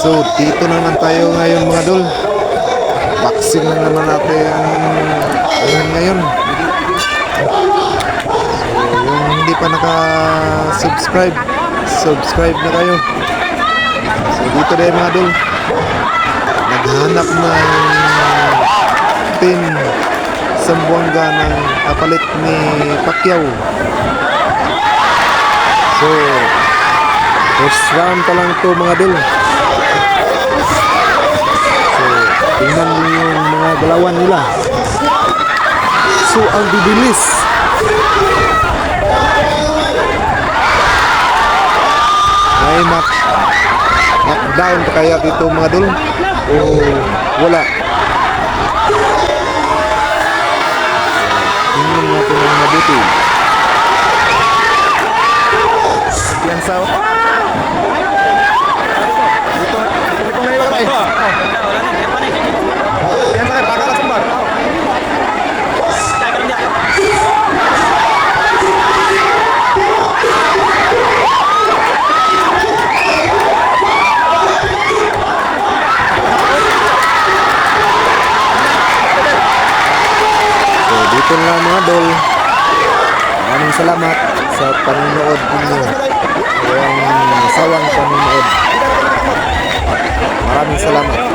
So, dito na naman tayo ngayon mga dol. Boxing lang naman natin ngayon ngayon. So, yung hindi pa naka-subscribe, subscribe na kayo. So, dito na mga dol. Naghanap ng pin Sambuanga ng kapalit ni Pacquiao. So, first round pa lang ito mga dol. So, tingnan niyo yung mga galawan nila. So, ang bibilis. May knock, knockdown pa kaya dito mga dol? O wala? Tingnan natin ang mabuti. Yan sa... Dito, dito ngayon kami. Yan sa baka ka sumbar. Na lang mga dol. Maraming salamat sa panonood ninyo. Yung sawang panonood. Maraming salamat.